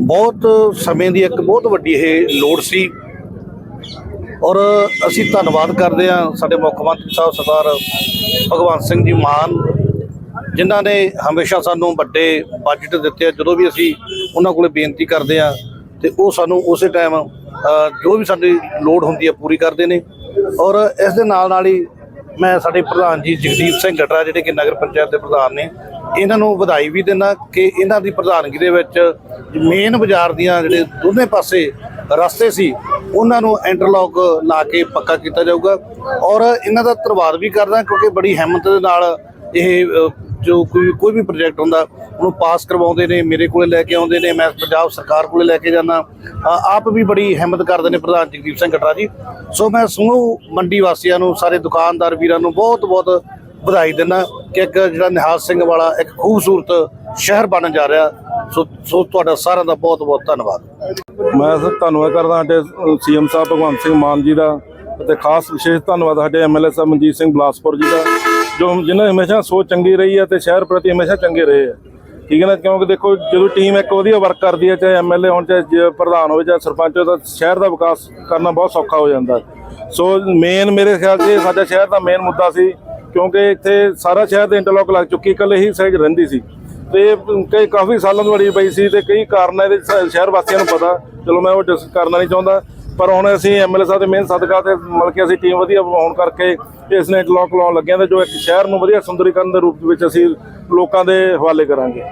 ਬਹੁਤ ਸਮੇਂ ਦੀ ਇੱਕ ਬਹੁਤ ਵੱਡੀ ਇਹ ਲੋੜ ਸੀ। ਔਰ ਅਸੀਂ ਧੰਨਵਾਦ ਕਰਦੇ ਹਾਂ ਸਾਡੇ ਮੁੱਖ ਮੰਤਰੀ ਸਾਹਿਬ ਸਰਦਾਰ ਭਗਵੰਤ ਸਿੰਘ ਜੀ ਮਾਨ, ਜਿਨ੍ਹਾਂ ਨੇ ਹਮੇਸ਼ਾ ਸਾਨੂੰ ਵੱਡੇ ਬਜਟ ਦਿੱਤੇ ਆ। ਜਦੋਂ ਵੀ ਅਸੀਂ ਉਹਨਾਂ ਕੋਲੇ ਬੇਨਤੀ ਕਰਦੇ ਆ ਤੇ ਉਹ ਸਾਨੂੰ ਉਸੇ ਟਾਈਮ ਜੋ ਵੀ ਸਾਡੀ ਲੋੜ ਹੁੰਦੀ ਹੈ ਪੂਰੀ ਕਰਦੇ ਨੇ। ਔਰ ਇਸ ਦੇ ਨਾਲ ਨਾਲ ਹੀ ਮੈਂ ਸਾਡੇ ਪ੍ਰਧਾਨ ਜੀ ਜਗਦੀਪ ਸਿੰਘ ਗਟਰਾ ਜਿਹੜੇ ਕਿ ਨਗਰ ਪੰਚਾਇਤ ਦੇ ਪ੍ਰਧਾਨ ਨੇ, ਇਹਨਾਂ ਨੂੰ ਵਧਾਈ ਵੀ ਦਿੰਦਾ ਕਿ ਇਹਨਾਂ ਦੀ ਪ੍ਰਧਾਨਗੀ ਦੇ ਵਿੱਚ ਮੇਨ ਬਾਜ਼ਾਰ ਦੀਆਂ ਜਿਹੜੇ ਦੋਨੇ ਪਾਸੇ ਰਸਤੇ ਸੀ, ਉਹਨਾਂ ਨੂੰ ਇੰਟਰਲੌਕ ਲਾ ਕੇ ਪੱਕਾ ਕੀਤਾ ਜਾਊਗਾ ਔਰ ਇਹਨਾਂ ਦਾ ਧੰਨਵਾਦ ਵੀ ਕਰਦਾ ਕਿਉਂਕਿ ਬੜੀ ਹਿੰਮਤ ਦੇ ਨਾਲ ਇਹ ਜੋ ਕੋਈ ਕੋਈ ਵੀ ਪ੍ਰੋਜੈਕਟ ਹੁੰਦਾ, ਉਹਨੂੰ ਪਾਸ ਕਰਵਾਉਂਦੇ ਨੇ, ਮੇਰੇ ਕੋਲੇ ਲੈ ਕੇ ਆਉਂਦੇ ਨੇ, ਮੈਂ ਪੰਜਾਬ ਸਰਕਾਰ ਕੋਲੇ ਲੈ ਕੇ ਜਾਂਦਾ। ਆਪ ਵੀ ਬੜੀ ਹਿੰਮਤ ਕਰਦੇ ਨੇ ਪ੍ਰਧਾਨ ਜਗਦੀਪ ਸਿੰਘ ਕਟਰਾ ਜੀ। ਸੋ ਮੈਂ ਸਮੂਹ ਮੰਡੀ ਵਾਸੀਆਂ ਨੂੰ, ਸਾਰੇ ਦੁਕਾਨਦਾਰ ਵੀਰਾਂ ਨੂੰ ਬਹੁਤ ਬਹੁਤ ਵਧਾਈ ਦਿੰਦਾ ਕਿ ਇੱਕ ਜਿਹੜਾ ਨਿਹਾਲ ਸਿੰਘ ਵਾਲਾ ਇੱਕ ਖੂਬਸੂਰਤ ਸ਼ਹਿਰ ਬਣਨ ਜਾ ਰਿਹਾ। ਸੋ ਸੋ ਤੁਹਾਡਾ ਸਾਰਿਆਂ ਦਾ ਬਹੁਤ ਬਹੁਤ ਧੰਨਵਾਦ। ਮੈਂ ਸਰ, ਧੰਨਵਾਦ ਕਰਦਾ ਸਾਡੇ ਸੀਐਮ ਸਾਹਿਬ ਭਗਵੰਤ ਸਿੰਘ ਮਾਨ ਜੀ ਦਾ। ਅਤੇ ਖਾਸ ਵਿਸ਼ੇਸ਼ ਧੰਨਵਾਦ ਸਾਡੇ ਐਮਐਲਏ ਸਾਹਿਬ ਮਨਜੀਤ ਸਿੰਘ ਬਲਾਸਪੁਰ ਜੀ ਦਾ, ਜੋ ਜਿਨ੍ਹਾਂ ਹਮੇਸ਼ਾ ਸੋਚ ਚੰਗੀ ਰਹੀ ਹੈ ਤੇ ਸ਼ਹਿਰ ਪ੍ਰਤੀ ਹਮੇਸ਼ਾ ਚੰਗੇ ਰਹੇ ਆ ਠੀਕ ਹੈ ਨਾ? ਕਿਉਂਕਿ ਦੇਖੋ, ਜਦੋਂ ਟੀਮ ਇੱਕ ਵਧੀਆ ਵਰਕ ਕਰਦੀ ਹੈ, ਚਾਹੇ ਐਮਐਲਏ ਹੋਣ, ਚਾਹੇ ਜ- ਪ੍ਰਧਾਨ ਹੋਵੇ, ਚਾਹੇ ਸਰਪੰਚ ਹੋਵੇ, ਤਾਂ ਸ਼ਹਿਰ ਦਾ ਵਿਕਾਸ ਕਰਨਾ ਬਹੁਤ ਸੌਖਾ ਹੋ ਜਾਂਦਾ ਸੋ ਮੇਨ ਮੇਰੇ ਖਿਆਲ 'ਚ ਇਹ ਸਾਡਾ ਸ਼ਹਿਰ ਦਾ ਮੇਨ ਮੁੱਦਾ ਸੀ, ਕਿਉਂਕਿ ਇੱਥੇ ਸਾਰਾ ਸ਼ਹਿਰ ਦੇ ਇੰਟਰਲੌਕ ਲੱਗ ਚੁੱਕੀ ਇਕੱਲੇ ਹੀ ਸਾਈਡ ਰਹਿੰਦੀ ਸੀ। ਤੇ ਕਈ, ਕਾਫੀ ਸਾਲਾਂ ਤੋਂ ਬੜੀ ਪਈ ਸੀ ਤੇ ਕਈ ਕਾਰਨ ਇਹਦੇ ਸ਼- ਸ਼ਹਿਰ ਵਾਸੀਆਂ ਨੂੰ ਪਤਾ, ਚਲੋ ਮੈਂ ਉਹ ਡਿਸ ਕਰਨਾ ਨਹੀਂ ਚਾਹੁੰਦਾ। ਪਰ ਹੁਣ ਅਸੀਂ ਐਮਐਲਏ ਸਾਹਿਬ ਦੇ ਮਿਹਨਤ ਸਦਕਾ ਤੇ ਮਤਲਬ ਕਿ ਅਸੀਂ ਟੀਮ ਵਧੀਆ ਹੋਣ ਕਰਕੇ ਇਸ ਨੇ ਇੰਟਰਲੌਕ ਲਾਉਣ ਲੱਗੇ ਹਾਂ ਤੇ ਜੋ ਇੱਕ ਸ਼ਹਿਰ ਨੂੰ ਵਧੀਆ ਸੁੰਦਰੀਕਰਨ ਦੇ ਰੂਪ ਵਿੱਚ ਅਸੀਂ ਲੋਕਾਂ ਦੇ ਹਵਾਲੇ ਕਰਾਂਗੇ।